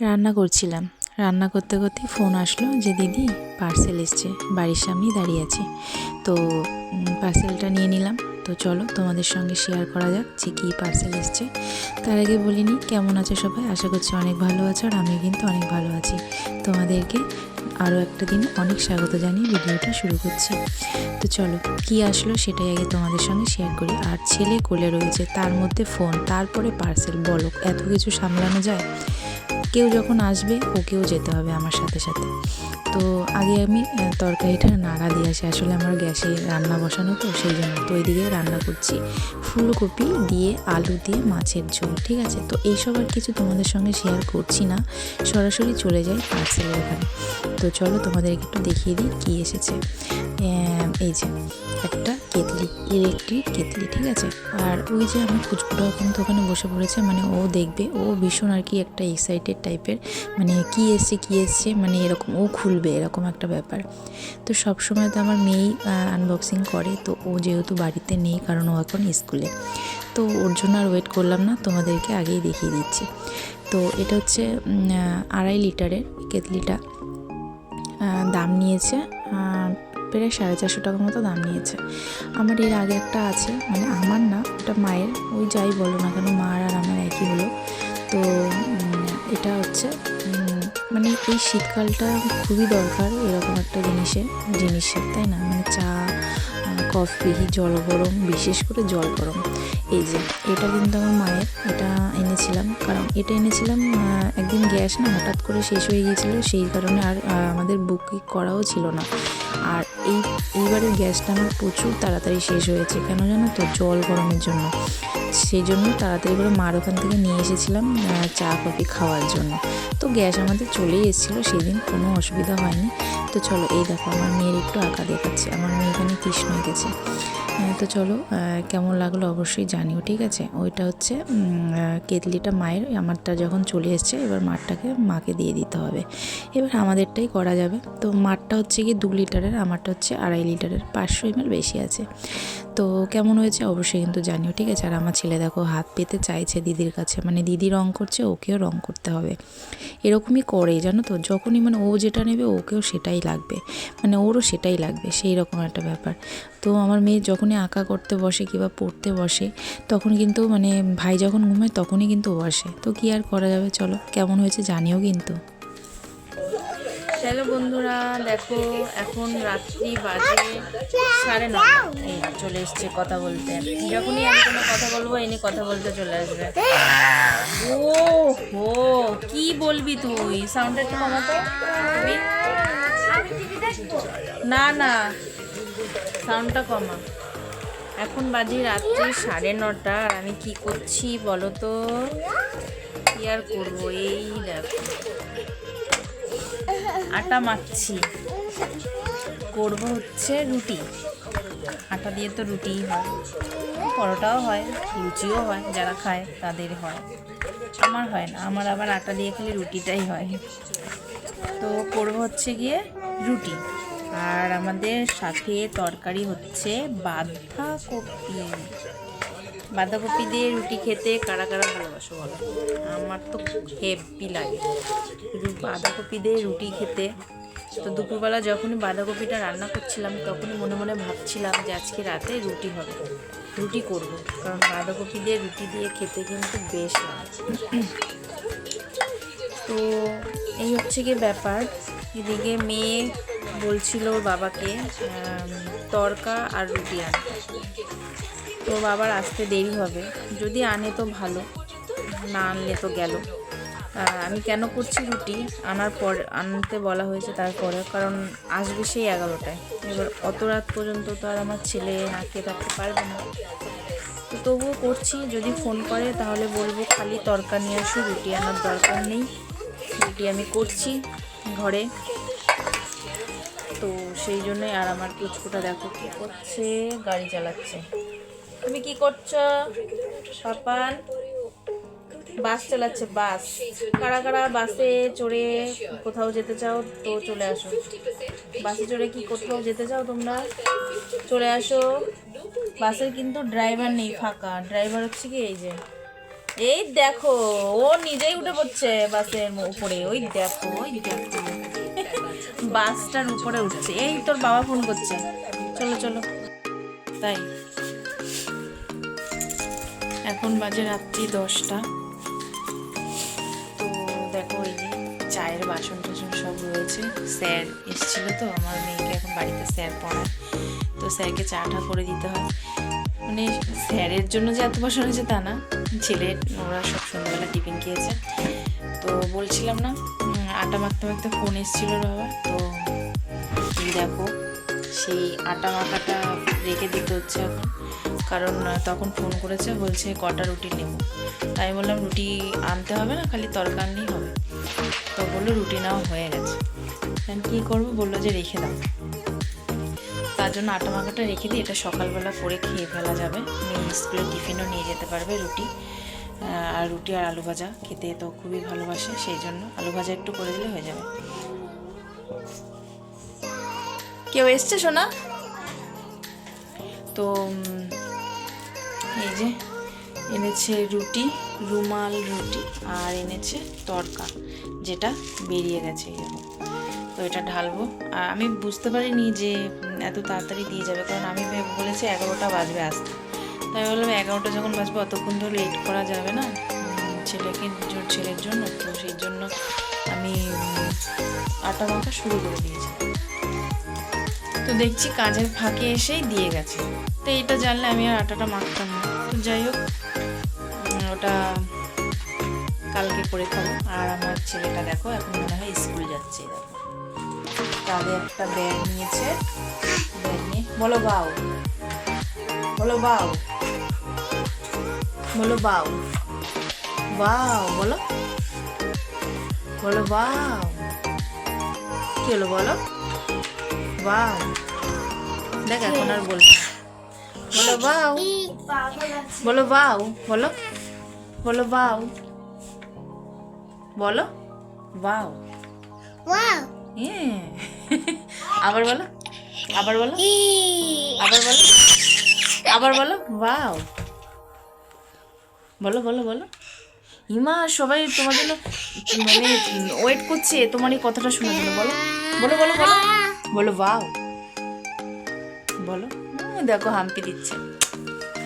রান্না করছিলাম। রান্না করতে করতেই ফোন আসলো যে, দিদি পার্সেল এসছে। বাড়ির সামনেই দাঁড়িয়ে আছি। তো পার্সেলটা নিয়ে নিলাম। তো চলো তোমাদের সঙ্গে শেয়ার করা যাক যে কী পার্সেল এসছে। তার আগে বলিনি কেমন আছো সবাই? আশা করছি অনেক ভালো আছো আর আমি কিন্তু অনেক ভালো আছি। তোমাদেরকে আরও একটা দিন অনেক স্বাগত জানিয়ে ভিডিওটা শুরু করছি। তো চলো, কি আসলো সেটাই আগে তোমাদের সঙ্গে শেয়ার করি। আর ছেলে কোলে রয়েছে, তার মধ্যে ফোন তারপরে পার্সেল বলো, এত কিছু সামলানো যায়? কেউ যখন আসবে, ওকেও যেতে হবে আমার সাথে সাথে। তো আগে আমি তরকারিটা নাড়া দিয়ে আসি। আসলে আমার গ্যাসে রান্না বসানো তো, সেই জন্য তো ওইদিকে রান্না করছি। ফুলকপি দিয়ে আলু দিয়ে মাছের ঝোল, ঠিক আছে? তো এইসব আর কিছু তোমাদের সঙ্গে শেয়ার করছি না। সরাসরি চলে যাই পার্সেলের ওখানে। তো চলো তোমাদেরকে একটু দেখিয়ে দিই কী এসেছে। এই যে, একটা কেতলি ইলেকট্রিক কেতলি, ঠিক আছে? আর ওই যে ফুচকুটা এখন তো ওখানে বসে পড়েছে মানে ও দেখবে, ও ভীষণ আর কি একটা এক্সাইটেড টাইপের মানে কি এসছে কি এসছে মানে এরকম, ও খুলবে, এরকম একটা ব্যাপার। তো সব সময় তো আমার মেয়েই আনবক্সিং করে, তো ও যেহেতু বাড়িতে নেই, কারণ ও এখন স্কুলে। তো ওর জন্য আর ওয়েট করলাম না, তোমাদেরকে আগেই দেখিয়ে দিচ্ছি। তো এটা হচ্ছে আড়াই লিটারের কেতলিটা। দাম নিয়েছে প্রায় সাড়ে চারশো টাকার মতো দাম নিয়েছে। আমার এর আগে একটা আছে মানে আমার না, ওটা মায়ের, ওই যাই বলো না কেন, মার আর আমার একই হলো। তো এটা হচ্ছে মানে এই শীতকালটা খুবই দরকার এরকম একটা জিনিসের জিনিসের, তাই না? মানে চা কফি, জল গরম, বিশেষ করে জল গরম। এই যে, এটা কিন্তু আমার মায়ের, এটা এনেছিলাম, কারণ এটা এনেছিলাম একদিন গ্যাস না হঠাৎ করে শেষ হয়ে গিয়েছিল, সেই কারণে আর আমাদের বুকিং করাও ছিল না। এই, এইবারের গ্যাসটা আমার প্রচুর তাড়াতাড়ি শেষ হয়েছে। কেন জানো তো? জল গরমের জন্য। সেই জন্য তাড়াতাড়ি করে মার ওখান থেকে নিয়ে এসেছিলাম চা কফি খাওয়ার জন্য। তো গ্যাস আমাদের চলেই এসেছিল, সেদিন কোনো অসুবিধা হয়নি। তো চলো, এই দেখো, আমার মেয়ের একটু আঁকা দেখাচ্ছে। আমার মেয়ে এখানে কৃষ্ণ এঁকেছে। তো চলো কেমন লাগল অবশ্যই জানিও, ঠিক আছে? ওইটা হচ্ছে কেতলিটা মায়ের আমারটা যখন চলে এসছে, এবার মারটাকে মাকে দিয়ে দিতে হবে। এবার আমাদেরটাই করা যাবে। তো মারটা হচ্ছে কি দু লিটারের, আমারটা হচ্ছে আড়াই লিটারের, পাঁচশো এমএল বেশি আছে। তো কেমন হয়েছে অবশ্যই কিন্তু জানিও, ঠিক আছে? আর আমার ছেলে দেখো, হাত পেতে চাইছে দিদির কাছে মানে দিদি রং করছে, ওকেও রং করতে হবে। এরকমই করে, জানো তো? যখনই মানে ও যেটা নেবে, ওকেও সেটাই লাগবে। মানে ওরও সেটাই লাগবে সেই রকম একটা ব্যাপার। তো আমার মেয়ে যখনই আঁকা করতে বসে কিংবা পড়তে বসে, তখন কিন্তু মানে ভাই যখন ঘুমায় তখনই কিন্তু বসে তো কি আর করা যাবে? চলো, কেমন হয়েছে জানিও কিন্তু। হ্যালো বন্ধুরা, দেখো এখন রাত্রি বাজে সাড়ে নটা। চলে এসছে কথা বলতে। যখনই আমি কোনো কথা বলব, এনে কথা বলতে চলে আসবে। ও হো কি বলবি তুই? সাউন্ডটা একটু কমাতো? না না, সাউন্ডটা কমা। এখন বাজে রাত্রি সাড়ে নটা, আর আমি কি করছি বলো তো? কি আর করব? এই দেখো। আটা মাখছি। করব হচ্ছে রুটি। আটা দিয়ে তো রুটিই হয়। পরোটাও হয়, লুচিও হয়, যারা খায় তাদের হয়। আমার হয় না, আমার আবার আটা দিয়ে খালি রুটিটাই হয়। তো করব হচ্ছে গিয়ে রুটি। আর আমাদের সাথে তরকারি হচ্ছে বাঁধাকপি। বাঁধাকপি দিয়ে রুটি খেতে কারা কারা ভালোবাসো বলো? আমার তো হেভি লাগে। বাঁধাকপি দিয়ে রুটি খেতে। তো দুপুরবেলা যখনই বাঁধাকপিটা রান্না করছিলাম, তখনই মনে মনে ভাবছিলাম যে আজকে রাতে রুটি হবে। রুটি করব। কারণ বাঁধাকপি দিয়ে রুটি দিয়ে খেতে কিন্তু বেশ লাগে। তো এই হচ্ছে গিয়ে ব্যাপার। এদিকে মেয়ে বলছিল ওর বাবাকে তরকা আর রুটি আনতে তো বাবার আসতে দেরি হবে। যদি আনে তো ভালো, না আনলে তো গেল। আমি কেন করছি রুটি? আনার পর, আনতে বলা হয়েছে তারপরে, কারণ আসবে সেই এগারোটায়। এবার অত রাত পর্যন্ত তো আর আমার ছেলে না থাকতে পারবে না। তো তবুও করছি, যদি ফোন করে তাহলে বলব খালি তরকা নিয়ে আসো, রুটি আনার দরকার নেই। রুটি আমি করছি ঘরে। তো সেই জন্যই আর আমার পুচকুটা দেখো কি করছে, গাড়ি চালাচ্ছে। তুমি কি করছ, পাপান? বাস চালাচ্ছে, বাস। কারা কারা বাসে চড়ে কোথাও যেতে চাও তো চলে আসো। বাসে চড়ে কি কোথাও যেতে চাও তোমরা? চলে আসো। বাসের কিন্তু ড্রাইভার নেই, ফাঁকা। ড্রাইভার হচ্ছে কি এই যে, এই দেখো, ও নিজেই উঠে পড়ছে বাসের উপরে। ওই দেখো ওই দেখো। বাসটার উপরে উঠছে। এই তোর বাবা ফোন করছে। চলো চলো। তাই। এখন বাজে রাত্রি দশটা। তো দেখো, এই চায়ের বাসন টাসন সব রয়েছে। স্যার এসেছিল তো, আমার মেয়েকে এখন বাড়িতে স্যার পড়ায়। তো স্যারকে চাটা করে দিতে হয়। মানে স্যারের জন্য যে এত বাসন হয়েছে তা না। ছেলের ওরা সব সন্ধ্যাবেলা টিফিন খেয়েছে। তো বলছিলাম না আটা মাখতে মাখতে ফোন এসেছিল বাবা। তো দেখো, সেই আটা মাখাটা রেখে দিতে হচ্ছে এখন। কারণ তখন ফোন করেছে, বলছে কটা রুটি নেব। তাই বললাম, রুটি আনতে হবে না, খালি তরকা আনলেই হবে। তো বলল, রুটি নেওয়া হয়ে গেছে। আমি কী করব? বলল যে রেখে দাও। তার জন্য আটা মাখাটা রেখে দিই। এটা সকালবেলা করে খেয়ে ফেলা যাবে। মেয়ে স্কুলে টিফিনও নিয়ে যেতে পারবে রুটি। আর রুটি আর আলু ভাজা খেতে তো খুবই ভালোবাসে সেই জন্য আলু ভাজা একটু করে দিলে হয়ে যাবে। কেউ এসছে সোনা? তো এই যে এনেছে রুটি রুমাল রুটি আর এনেছে তরকা যেটা বেরিয়ে গেছে এরকম তো এটা ঢালবো। আর আমি বুঝতে পারিনি যে এত তাড়াতাড়ি দিয়ে যাবে কারণ আমি বলেছি এগারোটা বাজবে আসতে। তাই বললাম এগারোটা যখন বাজবে, অতক্ষণ তো লেট করা যাবে না। ছেলেকে জোর ছেলের জন্য, তো সেই জন্য আমি আটা মাখা শুরু করে দিয়েছি। তো দেখছি কাজের ফাঁকে এসেই দিয়ে গেছে। তো এটা জানলে আমি আর আটাটা মাখতাম না। তো যাই হোক ওটা কালকে করে খাব। আর আমার ছেলেটা দেখো, এখন মনে হয় স্কুল যাচ্ছে। কাঁধে একটা ব্যাগ নিয়েছে। ব্যাগ নিয়ে, বলো বাউ বলো বাউ বলো বাউ। বাউ বলো। বলো বাউ। কি হলো বলো? বাউ। দেখ এখন আর বলছি না। বলো বাউ। বলো বাউ বলো। বলো বাউ। বলো। বাউ. হ্যাঁ। আবার বলো। আবার বলো। আবার বলো। আবার বলো। বাউ। বলো বলো বলো। হিমা সবাই তোমার জন্য মানে ওয়েট করছে, তোমার এই কথাটা শোনার জন্য, বলো। বলো বলো বলো। বলো বাউ বলো। দেখো, হাম্পি দিচ্ছে।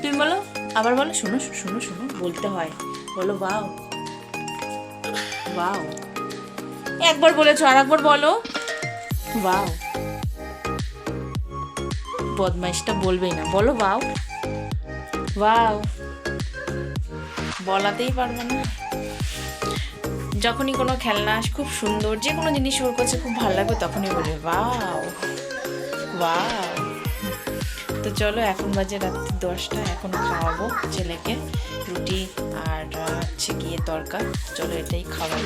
তুমি বলো, আবার বলো, শোনো শোনো শোনো, বলতে হয়। বলো বাউ বাউ একবার বলেছ আর একবার বলো। বাউ বদমাইশটা বলবেই না। বলো বাউ বাউ বলাতেই পারব না। যখনই কোনো খেলনা আস, খুব সুন্দর, যে কোনো জিনিস ওর কাছে খুব ভালো লাগবে, তখনই বলে বাউ বাউ তো চলো, এখন বাজে রাত্রি দশটা, এখন খাওয়াবো ছেলেকে রুটি আর হচ্ছে গিয়ে তরকা। চলো, এটাই খাওয়াই।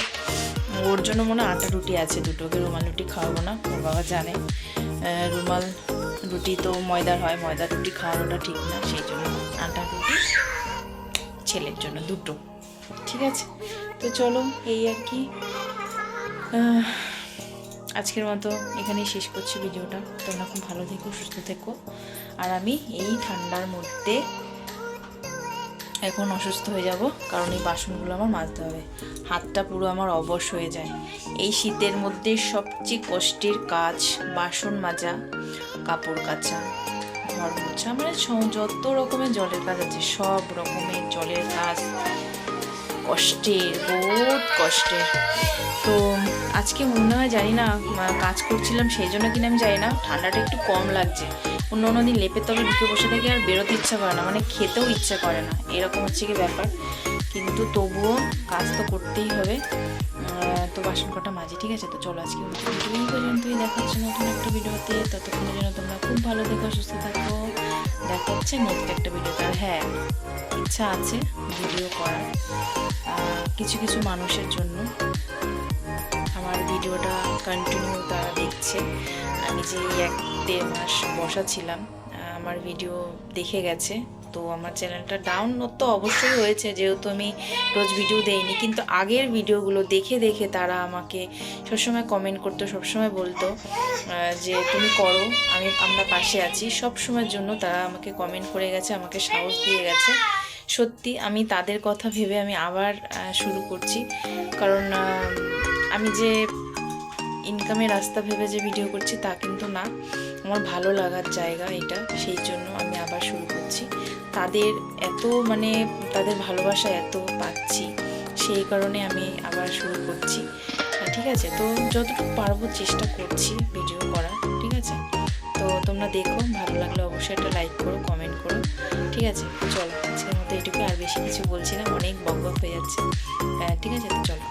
ওর জন্য মনে হয় আটা রুটি আছে দুটোকে, রুমাল রুটি খাওয়াবো না, ওর বাবা জানে। রুমাল রুটি তো ময়দার হয়, ময়দার রুটি খাওয়ানোটা ঠিক না, সেই জন্য আটা রুটি ছেলের জন্য, দুটো। ঠিক আছে? তো চলো, এই আর কি। আজকের মতো এখানেই শেষ করছি ভিডিওটা। তোমরা খুব ভালো থেকো, সুস্থ থেকো। আর আমি এই ঠান্ডার মধ্যে এখন অসুস্থ হয়ে যাব, কারণ এই বাসনগুলো আমার মাজতে হবে। হাতটা পুরো আমার অবশ হয়ে যায়। এই শীতের মধ্যে সবচেয়ে কষ্টের কাজ বাসন মাজা, কাপড় কাচা। ঘর মোছা মানে যত রকমের জলের কাজ আছে, সব রকমের জলের কাজ কষ্টের বহুত কষ্টের তো আজকে মনে হয় জানি না কাজ করছিলাম সেই জন্য কিনা আমি জানি না, ঠান্ডাটা একটু কম লাগছে। অন্য অন্য দিন লেপের তলে ঢুকে বসে থেকে আর বেরোতে ইচ্ছা করে না মানে খেতেও ইচ্ছা করে না। এরকম হচ্ছে কি ব্যাপার। কিন্তু তবুও কাজ তো করতেই হবে। তো বাসন কটা মাঝে ঠিক আছে? তো চলো আজকে মতো ভিডিও এই পর্যন্তই। নতুন একটা ভিডিওতে। ততক্ষণের জন্য তোমরা খুব ভালো থেকো, সুস্থ থাকো। দেখা হচ্ছে একটা ভিডিওতে। আর হ্যাঁ ইচ্ছা আছে ভিডিও করার কিছু কিছু মানুষের জন্য। আমার ভিডিওটা কন্টিনিউ তারা দেখছে। আমি যে এক দেড় মাস বসা ছিলাম আমার ভিডিও দেখে গেছে। তো আমার চ্যানেলটা ডাউন তো অবশ্যই হয়েছে, যেহেতু আমি রোজ ভিডিও দেইনি। কিন্তু আগের ভিডিওগুলো দেখে দেখে তারা আমাকে সবসময় কমেন্ট করতো, সবসময় বলতো যে তুমি করো, আমি, আমরা পাশে আছি। সব সময়ের জন্য তারা আমাকে কমেন্ট করে গেছে, আমাকে সাহস দিয়ে গেছে। সত্যি, আমি তাদের কথা ভেবে আমি আবার শুরু করছি। কারণ আমি যে ইনকামের রাস্তা ভেবে যে ভিডিও করছি তা কিন্তু না। আমার ভালো লাগার জায়গা এটা, সেই জন্য আমি আবার শুরু করছি। তাদের এত মানে তাদের ভালোবাসা এত পাচ্ছি সেই কারণে আমি আবার শুরু করছি। ঠিক আছে তো যতটুকু পারব চেষ্টা করছি ভিডিও করার ঠিক আছে? তো তোমরা দেখো ভালো লাগলে অবশ্যই একটা লাইক করো কমেন্ট করো ঠিক আছে? চলো আজকের মতো এটুকু আর বেশি কিছু বলছি না অনেক বক বক হয়ে যাচ্ছে। আহ, ঠিক আছে তো চলো।